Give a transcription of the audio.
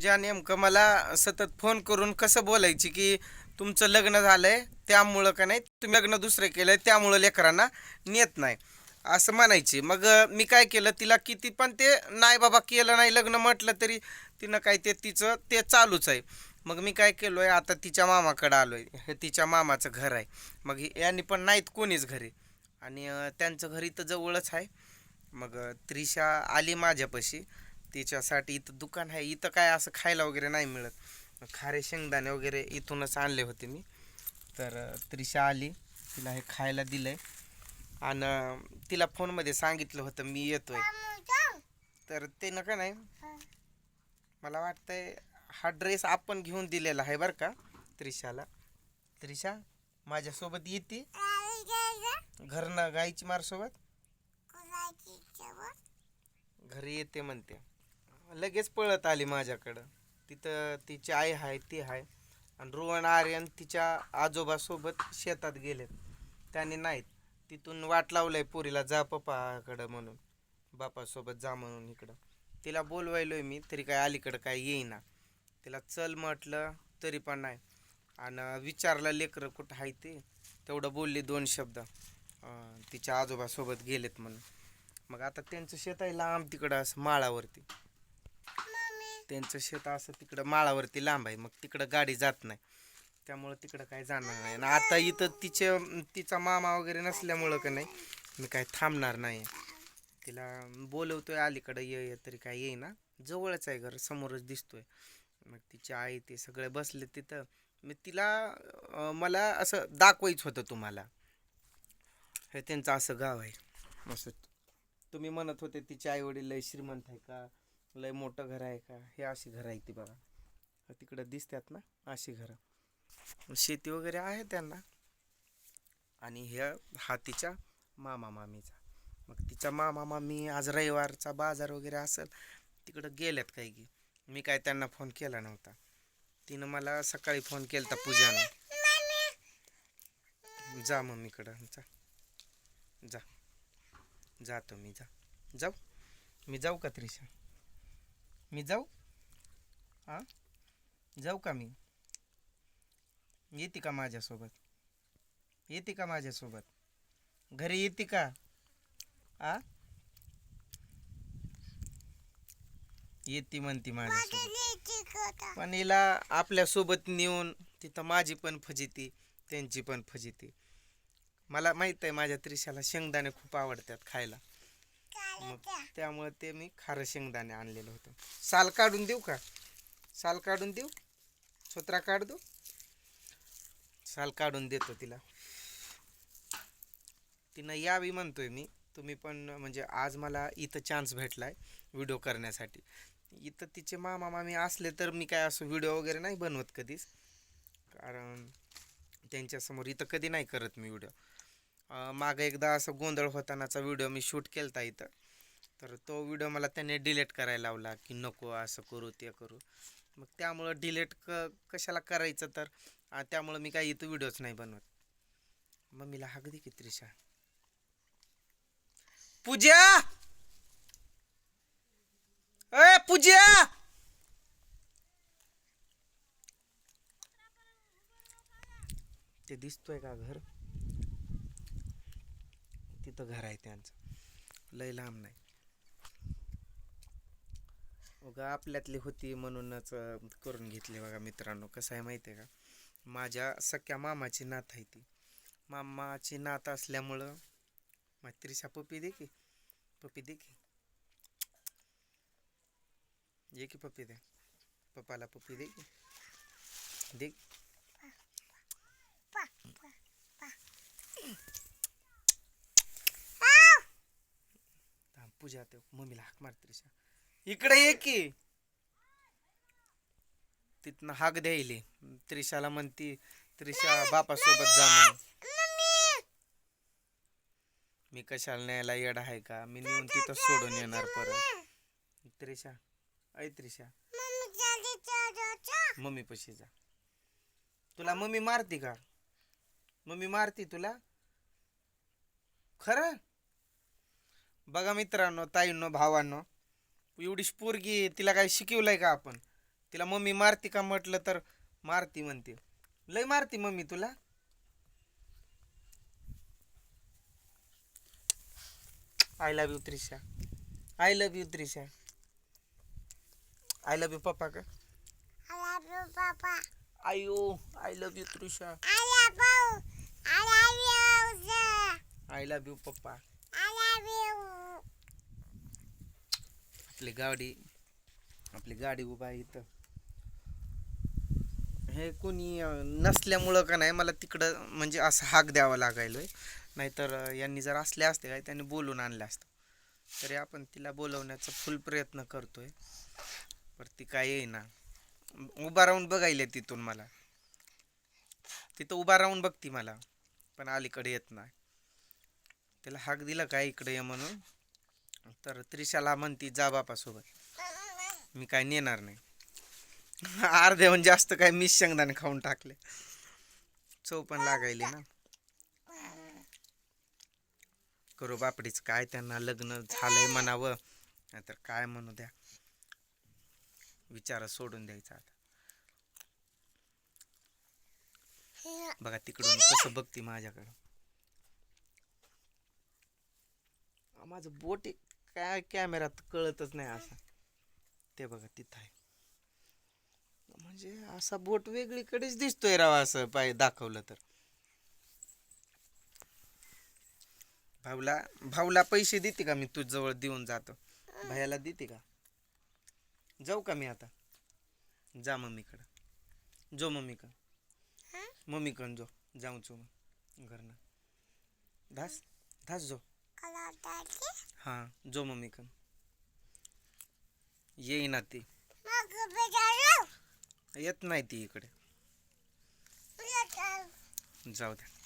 ज्या नेमकं मला सतत फोन करून कसं बोलायची की तुमचं लग्न झालंय त्यामुळं का नाही? तुम्ही लग्न दुसरं केलंय त्यामुळं लेकरांना नेत नाही. असं म्हणायची. मग मी काय केलं? तिला किती पण ते नाही बाबा केलं नाही लग्न म्हटलं तरी तिनं काय ते तिचं ते चालूच आहे. मग मी काय केलोय? आता तिच्या मामाकडं आलोय. हे तिच्या मामाचं घर आहे. मग यांनी पण नाहीत कोणीच घरी. आणि त्यांचं घरी तर जवळच आहे. मग त्रिशा आली माझ्यापाशी. तिच्यासाठी इथं दुकान आहे. इथं काय असं खायला वगैरे नाही मिळत. खारे शेंगदाणे वगैरे इथूनच आणले होते मी. तर त्रिशा आली. तिला हे खायला दिलंय. आणि अं, तिला फोनमध्ये सांगितलं होतं मी येतोय. तर ते नका नाही. मला वाटतंय हा ड्रेस आपण घेऊन दिलेला आहे बरं का त्रिशाला. त्रिशा माझ्यासोबत येते. घरनं गायची मारसोबत? घरी येते म्हणते. लगेच पळत आली माझ्याकडं. तिथं तिची आई आहे ती आहे आणि रोहन आर्यन तिच्या आजोबासोबत शेतात गेलेत. त्याने नाहीत. तिथून वाट लावलंय पोरीला जा पप्पाकडं म्हणून. बापासोबत जा म्हणून इकडं. तिला बोलवायलोय मी तरी काय अलीकडं काय येईना. तिला चल म्हटलं तरी पण नाही. आणि विचारलं लेकरं कुठं आहे ते? तेवढं बोलली दोन शब्द. तिच्या आजोबासोबत गेलेत म्हणून. मग आता त्यांचं शेत आहे लांब तिकडं असं माळावरती. त्यांचं शेत असं तिकडं माळावरती लांब आहे मग तिकडं गाडी जात नाही. त्यामुळं तिकडं काय जाणार नाही. आणि आता इथं तिचे तिचा मामा वगैरे नसल्यामुळं का नाही मी काय थांबणार नाही तिला बोलवतोय अलीकडं ये ये तरी काय येईना. जवळच आहे घर समोरच दिसतोय. मग तिची आई ते सगळे बसले तिथं. मी तिला मला असं दाखवायचं होतं तुम्हाला. हे त्यांचं असं गाव आहे. मस्त. तुम्ही म्हणत होते तिचे आई वडील श्रीमंत आहे का? लय मोठं घर आहे का? हे अशी घरं आहे ती बघा. तिकडं दिसतात ना अशी घरं. शेती वगैरे आहे त्यांना. आणि ह्या हा तिच्या मामा मामीचा. मग तिच्या मामा मामी आज रविवारचा बाजार वगैरे असेल तिकडं गेल्यात काही की. मी काय त्यांना फोन केला नव्हता. तिनं मला सकाळी फोन केला पूजानं. जा मम्मीकडं जा. जा. जातो मी जा. जाऊ? मी जाऊ का त्रिशा? मी जाऊ? हां? जाऊ का मी? येते का माझ्यासोबत? येते का माझ्यासोबत? घरी येते का? आ? येते म्हणती माझ्यासोबत. पण हिला आपल्यासोबत नेऊन तिथं माझी पण फजिती त्यांची पण फजिती. मला माहीत आहे माझ्या त्रिशाला शेंगदाणे खूप आवडतात खायला. मग त्यामुळे ते मी खारं शेंगदाणे आणलेलं होतं. साल काढून देऊ का? साल काढून देऊ? छोत्रा काढ दू साल काढून देतो तिला. तिनं यावी म्हणतोय मी. तुम्ही पण म्हणजे आज मला इथं चान्स भेटलाय व्हिडिओ करण्यासाठी. इथं तिचे मामा मामी असले तर मी काय असं व्हिडिओ वगैरे नाही बनवत कधीच. कारण त्यांच्यासमोर इथं कधी नाही करत मी व्हिडिओ मागं एकदा असं गोंधळ होतानाचा व्हिडिओ मी शूट केलता इथं. तर तो व्हिडिओ मला त्याने डिलीट करायला लावला की नको असं करू ते करू. मग त्यामुळं डिलीट क कशाला करायचं तर? त्यामुळं मी काही इथं व्हिडिओच नाही बनवत. मम्मीला हाक दे की त्रिशा. पूजा ए पूजा ते दिसतोय का घर? तिथं घर आहे त्यांचं? लय लांब नाही. बघा आपल्यातली होती म्हणूनच करून घेतली बघा मित्रांनो. कसं आहे माहिती आहे का? माझ्या सख्या मामाची नात आहे ती. मामाची नात असल्यामुळं त्रिशा पप्पी दे की. पप्पी दे की. ये की पप्पी दे. पप्पाला पप्पी दे की. दे पूजा ते मम्मीला हाक मार इकडे ये की. तिथनं हाक द्यायली. त्रिशाला म्हणती त्रिशा बापासोबत जा म्हणून. मी कशाला न्यायला येड आहे का? मी नेऊन तिथं सोडून येणार परत. त्रिशा ऐ त्रिशा. मम्मी पशी जा. तुला मम्मी मारती का? मम्मी मारती तुला? खरं? बघा मित्रांनो ताईंनो भावांनो एवढी पोरगी तिला काय शिकवलंय का आपण? तिला मम्मी मारती का म्हटलं तर मारती म्हणते. लय मारती मम्मी तुला? I love you Trisha. I love you Trisha. I love you पप्पा का. आयो I love you Trisha. I love you पप्पा. आपली गाडी आपली गाडी उभा आहे इथं. हे कोणी नसल्यामुळं का नाही मला तिकडं म्हणजे असं हाक द्यावा लागायलोय. नाहीतर यांनी जर असले असते काय त्यांनी बोलून आणलं असतं. तरी आपण तिला बोलवण्याचा फुल प्रयत्न करतोय. पर ती काय येईना. उभा राहून बघायला तिथून मला. तिथं उभा राहून बघती मला पण अलीकडे येत नाही. तिला हाक दिला काय इकडे ये म्हणून? तर त्रिशाला म्हणती जा बापासोबत मी काय नेणार नाही. अर्ध्याहून जास्त काय मी शेंगदाणे खाऊन टाकले. चव पण लागायली ना. करू बापडीच काय त्यांना लग्न झालंय म्हणावं. नाहीतर काय म्हणू द्या. विचार सोडून द्यायचा आता. बघा तिकडून कसं बघती माझ्याकडं. माझं बोट आहे. काय कॅमेरात कळतच नाही असं. ते बघा तिथं आहे. म्हणजे असा बोट वेगळीकडेच दिसतोय राव असं पाय दाखवलं तर. भाऊला भाऊला पैसे देते का मी? तुझ्याजवळ देऊन जातो. भैयाला देते का? जाऊ का मी आता? जा मम्मीकडं. जो मम्मीकडं. मम्मीकडं जो. जाऊ चो घरनं. धास धास जो. हां जो मम्मीकडं येईना ती Mug better. येत नाही ती इकडे. जाऊ द्या.